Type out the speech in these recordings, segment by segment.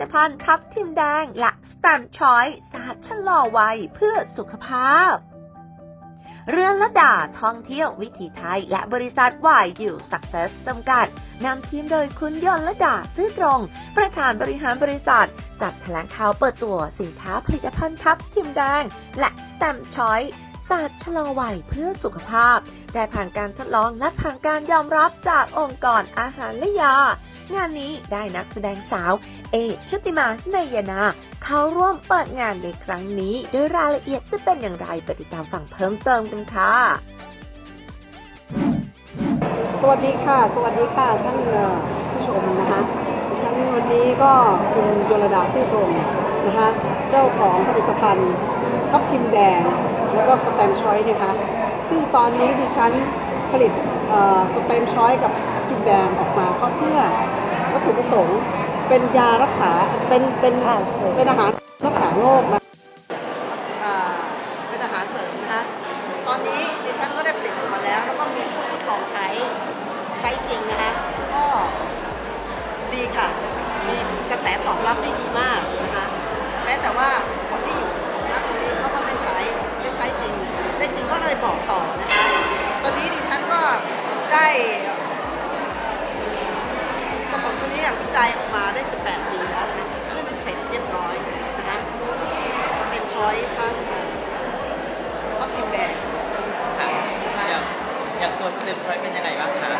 ผลิตภัณฑ์ทับทิมแดงและสแตมชอยสหัสชะลอวัยเพื่อสุขภาพ เรือนละดาท่องเที่ยววิถีไทย และบริษัทวายยูสักเซสจำกัดนำทีมโดยคุณยนละดาซื่อตรง ประธานบริหารบริษัท จัดแถลงข่าวเปิดตัวสินค้าผลิตภัณฑ์ทับทิมแดง และสแตมชอยศาสตร์ชะลอวัยเพื่อสุขภาพ ได้ผ่านการทดลองและผ่านการยอมรับจากองค์กรอาหารและยา งานนี้ได้นักแสดงสาว เอชุติมาในยนา เข้าร่วมเปิดงานในครั้งนี้โดยรายละเอียดจะเป็นอย่างไรไปติดตามฟังเพิ่มเติมกันค่ะสวัสดีค่ะ สวัสดีค่ะท่านผู้ชมนะคะดิฉันวันนี้ก็คุณโยรดาซื่ตรงนะคะเจ้าของผลิตภัณฑ์ทับทิมแดง แล้วก็สแตมชอยนะคะซึ่งตอนนี้ดิฉันผลิตสแตมชอยกับทับทิมแดงออกมาก็เพื่อ วัตถุประสงค์ เป็นยารักษาเป็นเป็นเป็นอาหารรักษาโรคนะอ่าเป็นอาหารเสริมนะคะตอนนี้ดิฉันก็ได้ผลิตออกมาแล้วแล้วก็มีผู้ทดลองใช้ใช้จริงนะคะก็ดีค่ะ มีกระแสตอบรับได้ดีมากนะคะแม้แต่ว่าคนที่อยู่ณตรงนี้เขาก็ได้ใช้ได้ใช้จริงได้จริงก็เลยบอกต่อนะคะ ตอนนี้ดิฉันก็ได้ผลิตภัณฑ์ตัว นี้วิจัยออกมาได้ 18 ปีแล้วนะคะเพิ่งเสร็จเรียบร้อยนะคะทั้งสเต็มชอยทั้งเอ่อทับทิมแดงค่ะนะคะอย่างอย่างตัวสเต็มชอยเป็นยังไงบ้างคะ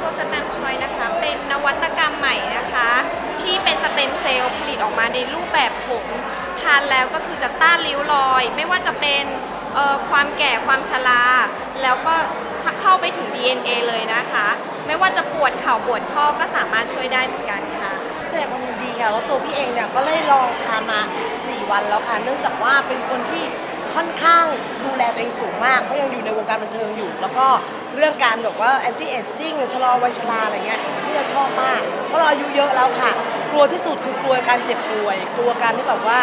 ตัวสเต็มชอยนะคะ เป็นนวัตกรรมใหม่นะคะ ที่เป็นสเต็มเซลล์ผลิตออกมาในรูปแบบผงทานแล้วก็คือจะต้านริ้วรอย ไม่ว่าจะเป็นเอ่อความแก่ความชราแล้วก็เข้าไปถึง DNA เลยนะคะ ไม่ว่าจะปวดเข่าปวดข้อก็สามารถช่วยได้เหมือนกันค่ะ แสดงความยินดีค่ะแล้วตัวพี่เองเนี่ยก็ได้ลองทานมา 4 วันแล้วค่ะ เนื่องจากว่าเป็นคนที่ค่อนข้างดูแลตัวเองสูงมากเพราะยังอยู่ในวงการบันเทิงอยู่ แล้วก็เรื่องการแบบว่าแอนตี้เอจจิ้งชะลอวัยชราอะไรเงี้ยพี่จะชอบมาก เพราะเราอายุเยอะแล้วค่ะ กลัวที่สุดคือกลัวการเจ็บป่วย กลัวการที่แบบว่า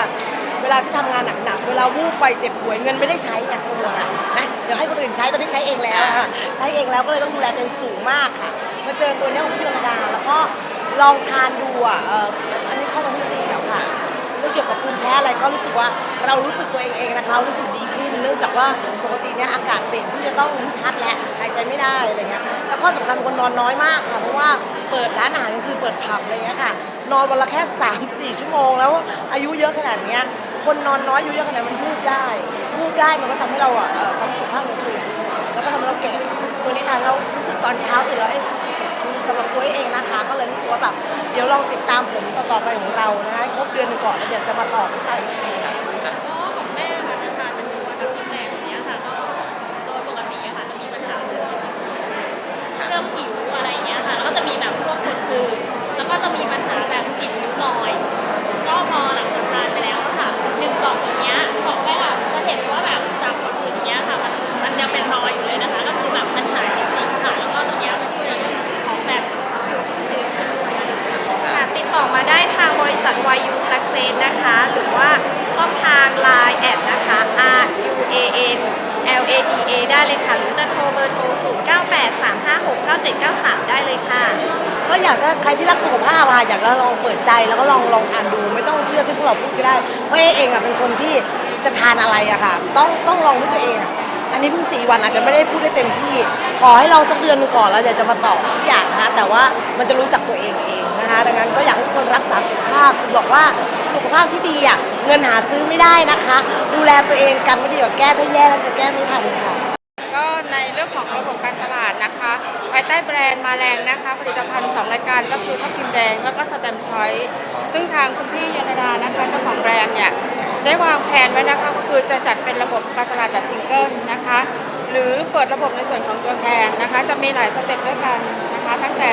เวลาที่ทำงานหนักๆ เวลาวูบไปเจ็บป่วยเงินไม่ได้ใช้ไงกลัวอะนะเดี๋ยวให้คนอื่นใช้ตอนนี้ใช้เองแล้วค่ะใช้เองแล้วก็เลยต้องดูแลตัวเองสูงมากค่ะมาเจอตัวเนี้ยของพี่ยนดาแล้วก็ลองทานดูอะเอออันนี้เข้าวันที่สี่แล้วค่ะเรื่องเกี่ยวกับภูมิแพ้อะไรก็รู้สึกว่าเรารู้สึกตัวเองเองนะคะรู้สึกดีขึ้น เนื่องจากว่าปกติเนี่ยอากาศเปลี่ยนพี่จะต้องฮึดฮัดและหายใจไม่ได้อะไรเงี้ยแล้วข้อสำคัญคนนอนน้อยมากค่ะเพราะว่าเปิดร้านอาหารกลางคืนเปิดผับอะไรเงี้ยค่ะนอนวันละแค่ 3 4 ชั่วโมงแล้วอายุเยอะขนาดเนี้ย คนนอนน้อยอยู่เยอะขนาดมันวูบได้วูบได้มันก็ทำให้เราอะเอ่อทำสุขภาพเราเสื่อมแล้วก็ทำให้เราแก่ตัวนี้ทานเรารู้สึกตอนเช้าตื่นแล้วไอ๊ะสดชื่นสำหรับตัวเองนะคะ ก็เลยรู้สึกว่าแบบเดี๋ยวลองติดตามผมต่อๆไปของเรานะคะครบเดือนหนึ่งก่อนแล้วเดี๋ยวจะมาตอบให้ฟังอีกที A D A ได้เลยค่ะ หรือจะโทรเบอร์โทร 0 9 8 3 5 6 9 7 9 3 ได้เลยค่ะ ก็อยากถ้าใครที่รักสุขภาพอะอยากจะลองเปิดใจแล้วก็ลองลองทานดูไม่ต้องเชื่อที่พวกเราพูดก็ได้เพราะเอเองอะเป็นคนที่จะทานอะไรอะค่ะ ต้องต้องลองด้วยตัวเองอะอันนี้เพิ่งสี่วันอาจจะไม่ได้พูดได้เต็มที่ ขอให้เราสักเดือนหนึงก่อนแล้วเดี๋ยวจะมาตอบทุกอย่างนะคะแต่ว่ามันจะรู้จักตัวเองเองนะคะดังนั้นก็อยากให้ทุกคนรักษาสุขาพคือบอกว่าสุขภาพที่ดีอะเงินหาซื้อไม่ได้นะคะ ดูแลตัวเองกันไม่ดีกว่าแก้ถ้าแย่แล้วจะแก้ไม่ทันค่ะ ก็ในเรื่องของระบบการตลาดนะคะภายใต้แบรนด์มาแรงนะคะ ผลิตภัณฑ์2รายการก็คือทับทิมแดงแล้วก็สแตมชอยซึ่งทางคุณพี่ยนดานะคะเจ้าของแบรนด์เนี่ยได้วางแผนไว้นะคะก็คือจะจัดเป็นระบบการตลาดแบบซิงเกิลนะคะหรือเปิดระบบในส่วนของตัวแทนนะคะ จะมีหลายสเต็ปด้วยกันนะคะ ตั้งแต่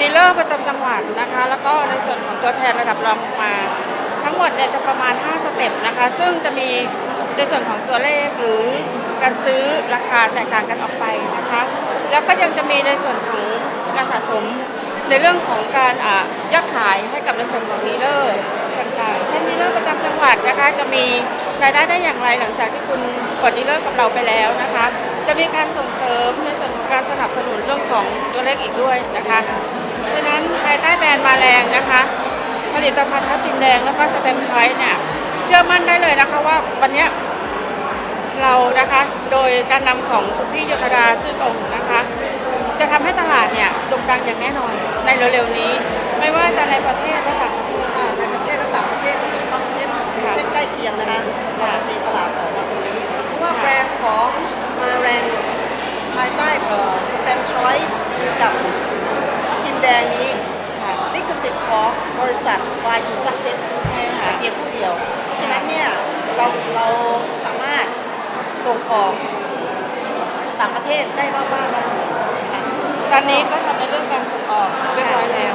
ดีลเลอร์ประจำจังหวัดนะคะ แล้วก็ในส่วนของตัวแทนระดับรองลงมา ทั้งหมดเนี่ยจะประมาณ 5 สเต็ปนะคะ ซึ่งจะมีในส่วนของตัวเลขหรือการซื้อราคาแตกต่างกันออกไปนะคะ แล้วก็ยังจะมีในส่วนของการสะสมในเรื่องของการยอดขายให้กับในส่วนของดีลเลอร์ต่างๆ เช่นดีลเลอร์ประจำจังหวัดนะคะ จะมีรายได้ได้อย่างไรหลังจากที่คุณกดดีลเลอร์กับเราไปแล้วนะคะ จะมีการส่งเสริมในส่วนของการสนับสนุนเรื่องของตัวเลขอีกด้วยนะคะ นั้นภายใต้แบรนด์มาแรงนะคะ ผลิตภัณฑ์ทับทิมแดงแล้วก็สเต็มชอยเนี่ยเชื่อมั่นได้เลยนะคะว่าวันนี้เรานะคะโดยการนำของคุณพี่ยนดาซื่อตรงนะคะ จะทำให้ตลาดเนี่ยโด่งดังอย่างแน่นอนในเร็วๆนี้ ไม่ว่าจะในประเทศและต่างประเทศในประเทศและต่างประเทศโดยเฉพาะประเทศประเทศใกล้เคียงนะคะเราจะตีตลาดออกมาตรงนี้เพราะว่าแบรนด์ของมาแรงภายใต้เอ่อสแตมชอยกับทับทิมแดงนี้ ลิขสิทธิ์ของบริษัท YU Success ใช่ค่ะแต่เพียงผู้เดียว เพราะฉะนั้นเนี่ยเราเราสามารถส่งออกต่างประเทศได้รอบบ้านรอบเมืองนะคะ ตอนนี้ก็ทำในเรื่องการส่งออกเรียบร้อยแล้ว